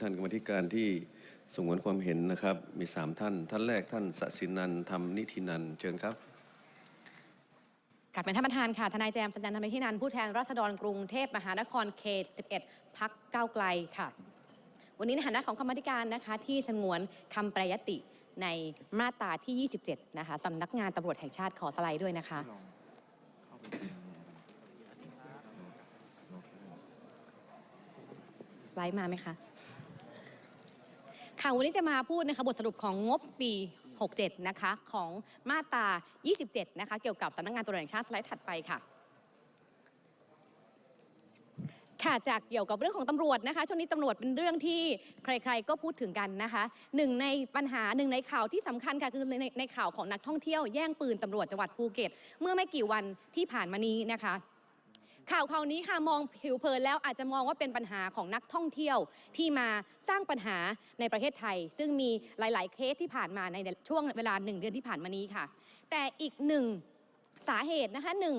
ท่านกรรมธิการที่สงวนความเห็นนะครับ มีสามท่าน ท่านแรกท่านสศินันท์ธรรมนิธินันเชิญครับกลับเป็นท่านประธานค่ะทนายแจมสัญญาณธรรมที่นันผู้แทนราษฎรกรุงเทพมหานครเขต 11 พักก้าวไกลค่ะ วันนี้ในฐานะของกรรมธิการนะคะที่สงวนคำแปรยติในมาตราที่ 27 นะคะสำนักงานตำรวจแห่งชาติขอสไลด์ด้วยนะคะ สไลด์มาไหมคะ ค่ะวันนี้จะมาพูดนะคะบทสรุปของงบปี 67 นะคะของมาตรา 27 นะคะเกี่ยวกับสำนักงานตำรวจแห่งชาติสไลด์ถัดไปค่ะ ค่ะจากเกี่ยวกับเรื่องของตำรวจนะคะช่วงนี้ตำรวจเป็นเรื่องที่ใคร ๆ ก็พูดถึงกันนะคะหนึ่งในปัญหาหนึ่งในข่าวที่สำคัญค่ะคือในในในข่าวของนักท่องเที่ยวแย่งปืนตำรวจจังหวัดภูเก็ต เมื่อไม่กี่วันที่ผ่านมานี้นะคะ ข่าวข่าวนี้ค่ะมองผิวเผินแล้วอาจจะมองว่าเป็นปัญหาของนักท่องเที่ยวที่มาสร้างปัญหาในประเทศไทย ซึ่งมีหลาย ๆ เคสที่ผ่านมาในช่วงเวลาหนึ่งเดือนที่ผ่านมานี้ค่ะ แต่อีกหนึ่งสาเหตุนะคะหนึ่ง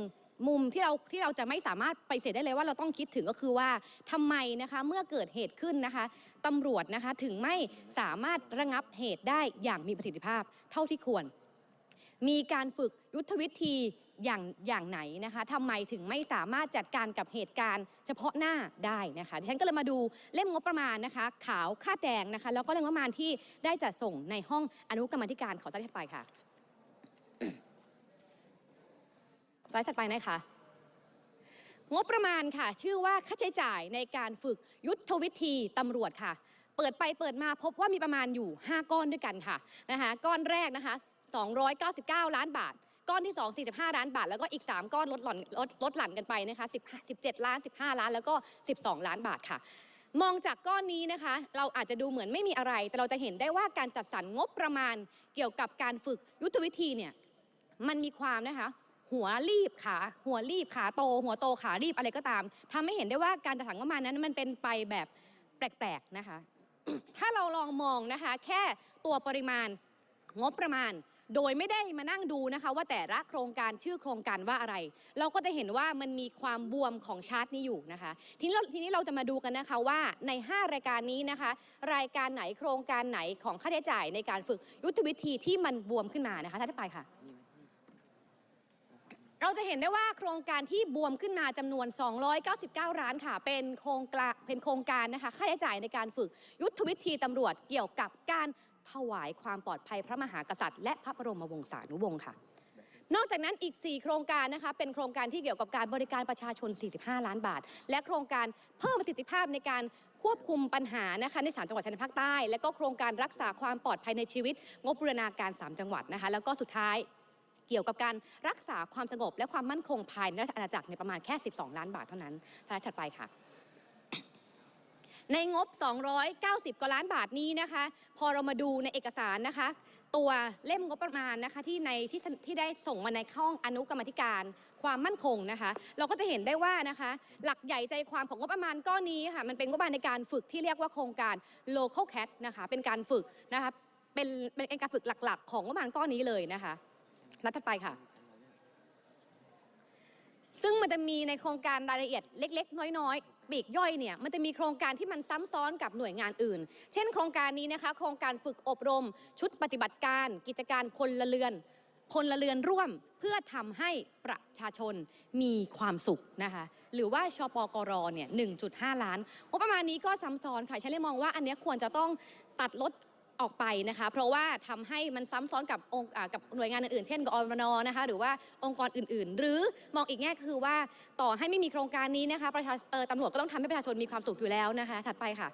มุมที่เราที่เราจะไม่สามารถไปเสธได้เลยว่าเราต้องคิดถึงก็คือว่าทำไมนะคะเมื่อเกิดเหตุขึ้นนะคะตำรวจนะคะถึงไม่สามารถระงับเหตุได้อย่างมีประสิทธิภาพเท่าที่ควร มีการฝึกยุทธวิธีอย่างอย่างไหนนะคะทำไมถึงไม่สามารถจัดการกับเหตุการณ์ เฉพาะหน้าได้นะคะดิฉันก็เลยมาดูเล่มงบประมาณนะคะ ขาวคาดแดงนะคะ แล้วก็เล่มงบประมาณที่ได้จัดส่งในห้องอนุกรรมาธิการขอสไลด์ถัดไปค่ะสไลด์ถัดไปนะคะงบประมาณค่ะ ชื่อว่าค่าใช้จ่ายในการฝึกยุทธวิธีตำรวจค่ะ เปิดไปเปิดมาพบว่ามีประมาณอยู่ 5 ก้อนด้วยกันค่ะนะคะก้อนแรกนะคะ 299 ล้านบาท ก้อนที่ 2 45 ล้านบาท แล้วก็อีก 3 ก้อนลดหล่อนลดลดหลั่นกันไปนะคะ10 17 ล้าน 15 ล้าน แล้วก็ 12 ล้านบาทค่ะ มองจากก้อนนี้นะคะ เราอาจจะดูเหมือนไม่มีอะไร แต่เราจะเห็นได้ว่าการจัดสรรงบประมาณเกี่ยวกับการฝึกยุทธวิธีเนี่ยมันมีความนะคะหัวรีบขาหัวรีบขาโต หัวโตขารีบอะไรก็ตามทำให้เห็นได้ว่าการจัดสรรงบประมาณนั้นมันเป็นไปแบบแปลกๆนะคะ ถ้าเราลองมองนะคะ แค่ตัวปริมาณงบประมาณ โดยไม่ได้มานั่งดูนะคะ ว่าแต่ละโครงการชื่อโครงการว่าอะไร เราก็จะเห็นว่ามันมีความบวมของชาร์ตนี้อยู่นะคะ ทีนี้เราทีนี้เราจะมาดูกันนะคะว่าใน 5 รายการนี้นะคะ รายการไหนโครงการไหนของค่าใช้จ่ายในการฝึกยุทธวิธีที่มันบวมขึ้นมานะคะท่านไปค่ะ เราจะเห็นได้ว่าโครงการที่บวมขึ้นมาจำนวน 299ล้านค่ะ เป็นโครงการเป็นโครงการนะคะค่าใช้จ่ายในการฝึกยุทธวิธีตำรวจเกี่ยวกับการ ถวายความปลอดภัยพระมหากษัตริย์ และพระบรมวงศานุวงศ์ค่ะ นอกจากนั้นอีก 4 โครงการนะคะเป็นโครงการที่เกี่ยวกับการบริการประชาชน 45 ล้านบาท และโครงการเพิ่มประสิทธิภาพในการควบคุมปัญหานะคะในสามจังหวัดชายแดนภาคใต้ และก็โครงการรักษาความปลอดภัยในชีวิต งบบูรณาการ 3 จังหวัดนะคะแล้วก็สุดท้ายเกี่ยวกับการรักษาความสงบและความมั่นคงภายในราชอาณาจักรในประมาณแค่ 12 ล้านบาทเท่านั้นสไลด์ถัดไปค่ะ ในงบ 290 กว่าล้านบาทนี้นะคะ พอเรามาดูในเอกสารนะคะ ตัวเล่มงบประมาณนะคะที่ในที่ที่ได้ส่งมาในห้องอนุกรรมธิการความมั่นคงนะคะ เราก็จะเห็นได้ว่านะคะ หลักใหญ่ใจความของงบประมาณก้อนนี้ค่ะมันเป็นงบประมาณในการฝึกที่เรียกว่าโครงการ local cat นะคะเป็นการฝึกนะคะเป็นเป็นการฝึกหลักๆ ของงบประมาณก้อนนี้เลยนะคะรัฐถัดไปค่ะ ซึ่งมันจะมีในโครงการรายละเอียดเล็ก ๆ น้อยๆปีกย่อยเนี่ยมันจะมีโครงการที่มันซ้ำซ้อนกับหน่วยงานอื่น เช่น โครงการนี้นะคะ โครงการฝึกอบรม ชุดปฏิบัติการ กิจการพลเรือนคนละเรือนร่วมเพื่อทำให้ประชาชนมีความสุขนะคะหรือว่าชปกรเนี่ย1.5 ล้านงบประมาณนี้ก็ซ้ำซ้อนค่ะฉันเลยมองว่าอันนี้ควรจะต้องตัดลด ออกไปนะคะ เพราะว่าทำให้มันซ้ำซ้อนกับองค์กับหน่วยงานอื่นๆ เช่นกอรมนนะคะหรือว่าองค์กรอื่นๆ หรือมองอีกแง่คือว่าต่อให้ไม่มีโครงการนี้นะคะประชาเออตำรวจก็ต้องทำให้ประชาชนมีความสุขอยู่แล้วนะคะ ถัดไปค่ะ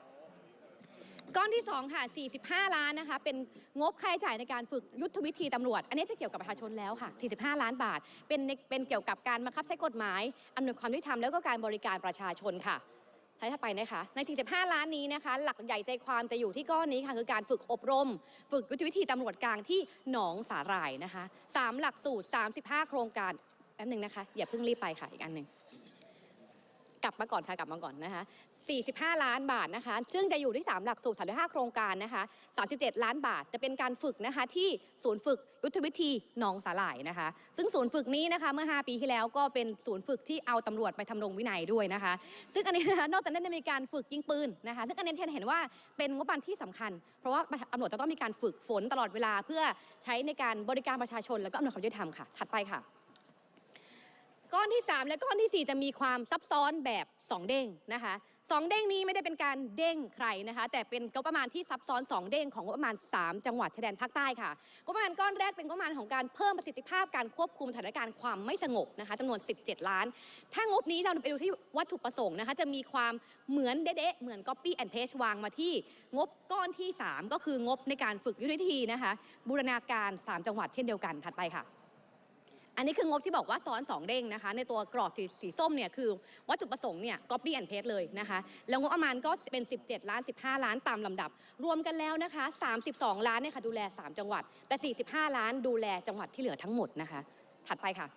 ก้อนที่2ค่ะ 45 ล้านนะคะ เป็นงบค่าใช้จ่ายในการฝึกยุทธวิธีตำรวจ อันนี้จะเกี่ยวกับประชาชนแล้วค่ะ 45 ล้านบาท เป็นในเป็นเกี่ยวกับการบังคับใช้กฎหมายอำนวยความยุติธรรมแล้วก็การบริการประชาชนค่ะ ท้ายถัดไปนะคะ ใน 45 ล้านนี้นะคะ หลักใหญ่ใจความจะอยู่ที่ก้อนนี้ค่ะ คือการฝึกอบรม ฝึกยุทธวิธีตำรวจกลางที่หนองสาหร่ายนะคะ 3 หลักสูตร 35 โครงการ แป๊บหนึ่งนะคะ อย่าเพิ่งรีบไปค่ะ อีกอันหนึ่ง กลับมาก่อนค่ะกลับมาก่อนนะคะ 45 ล้านบาทนะคะ ซึ่งจะอยู่ที่ 3 หลักสูตร35 โครงการนะคะ 37 ล้านบาทจะเป็นการฝึกนะคะที่ศูนย์ฝึกยุทธวิธีหนองสาหร่ายนะคะ ซึ่งศูนย์ฝึกนี้นะคะเมื่อ 5 ปีที่แล้วก็เป็นศูนย์ฝึกที่เอาตำรวจไปทำรงวินัยด้วยนะคะ ซึ่งอันนี้นะคะนอกจากนั้นจะมีการฝึกยิงปืนนะคะ ซึ่งอันนี้ที่เห็นว่าเป็นงบประมาณที่สำคัญ เพราะว่าตำรวจจะต้องมีการฝึกฝนตลอดเวลาเพื่อใช้ในการบริการประชาชนแล้วก็อำนวยความยุติธรรมค่ะ ถัดไปค่ะ ก้อนที่ 3 และก้อนทีสี่ 4 จะมีความซับซ้อนแบบ 2 เด้งนะคะสองเด้งนี้ไม่ได้เป็นการเด้งใครนะคะ แต่เป็นงบประมาณที่ซับซ้อน 2 เด้งของงบประมาณ 3 จังหวัดชายแดนภาคใต้ค่ะงบประมาณก้อนแรกเป็นงบประมาณของการเพิ่มประสิทธิภาพการควบคุมสถานการณ์ความไม่สงบนะคะจำนวน 17 ล้าน ถ้างบนี้เราไปดูที่วัตถุประสงค์นะคะจะมีความเหมือนเด๊ะเหมือน copy and paste วางมาที่งบก้อนที่ 3 ก็คืองบในการฝึกยุทธวิธีนะคะบูรณาการ 3 จังหวัดเช่นเดียวกันถัดไปค่ะ อันนี้คืองบที่บอกว่าซ้อน2เด้งนะคะ ในตัวกรอบสีสีส้มเนี่ยคือวัตถุประสงค์เนี่ย copy and paste เลยนะคะ แล้วงบประมาณก็เป็น 17 ล้าน 15 ล้านตามลำดับ รวมกันแล้วนะคะ 32 ล้านเนี่ยค่ะดูแล 3 จังหวัด แต่ 45 ล้านดูแลจังหวัดที่เหลือทั้งหมดนะคะ ถัดไปค่ะ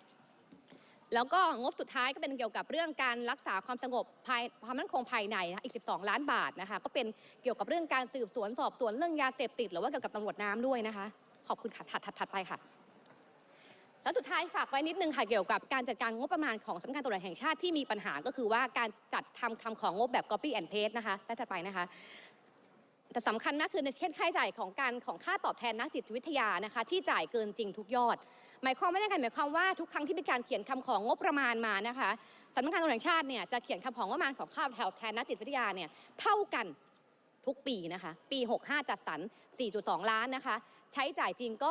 แล้วก็งบสุดท้ายก็เป็นเกี่ยวกับเรื่องการรักษาความสงบภายความมั่นคงภายในนะคะอีก 12 ล้านบาทนะคะ ก็เป็นเกี่ยวกับเรื่องการสืบสวนสอบสวนเรื่องยาเสพติด หรือว่าเกี่ยวกับตำรวจน้ำด้วยนะคะ ขอบคุณค่ะถัดถัดไปค่ะ แล้วสุดท้ายฝากไว้นิดนึงค่ะเกี่ยวกับการจัดการงบประมาณของสำนักงานตำรวจแห่งชาติที่มีปัญหาก็คือว่าการจัดทำคำของงบแบบ copy and paste นะคะสไลด์ถัดไปนะคะ แต่สำคัญมากคือในเช่นค่าใช้จ่ายของการของค่าตอบแทนนักจิตวิทยานะคะ ที่จ่ายเกินจริงทุกยอด หมายความว่ายังไงหมายความว่าทุกครั้งที่มีการเขียนคำของงบประมาณมานะคะสำนักงานตำรวจแห่งชาติเนี่ยจะเขียนคำของงบประมาณของค่าตอบแทนนักจิตวิทยาเนี่ยเท่ากัน ทุกปีนะคะ ปี 65 จัดสรร 4.2 ล้านนะคะ ใช้จ่ายจริงก็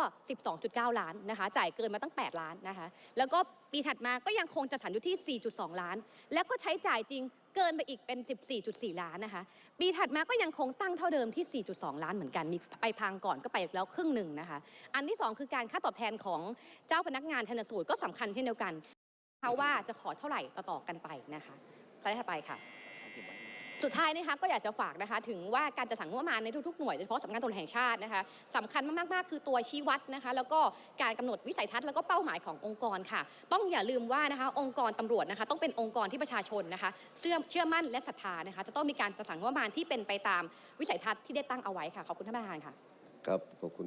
12.9 ล้านนะคะ จ่ายเกินมาตั้ง 8 ล้านนะคะ แล้วก็ปีถัดมาก็ยังคงจัดสรรอยู่ที่ 4.2 ล้าน แล้วก็ใช้จ่ายจริงเกินไปอีกเป็น 14.4 ล้านนะคะ ปีถัดมาก็ยังคงตั้งเท่าเดิมที่ 4.2 ล้านเหมือนกัน มีไปพังก่อนก็ไปแล้วครึ่งหนึ่งนะคะ อันที่ 2 คือการค่าตอบแทนของเจ้าพนักงานชันสูตรก็สำคัญเช่นเดียวกันเขาว่าจะขอเท่าไหร่ต่อๆกันไปนะคะสไลด์ถัดไปค่ะ สุดท้ายนะคะก็อยากจะฝากนะคะถึงว่าการจัดสรรงบประมาณในทุกๆหน่วยโดยเฉพาะสำนักงานตำรวจแห่งชาตินะคะสำคัญมากๆคือตัวชี้วัดนะคะแล้วก็การกำหนดวิสัยทัศน์แล้วก็เป้าหมายขององค์กรค่ะ ต้องอย่าลืมว่านะคะองค์กรตำรวจนะคะต้องเป็นองค์กรที่ประชาชนนะคะเชื่อเชื่อมั่นและศรัทธานะคะจะต้องมีการจัดสรรงบประมาณที่เป็นไปตามวิสัยทัศน์ที่ได้ตั้งเอาไว้ค่ะขอบคุณท่านประธานค่ะครับขอบคุณ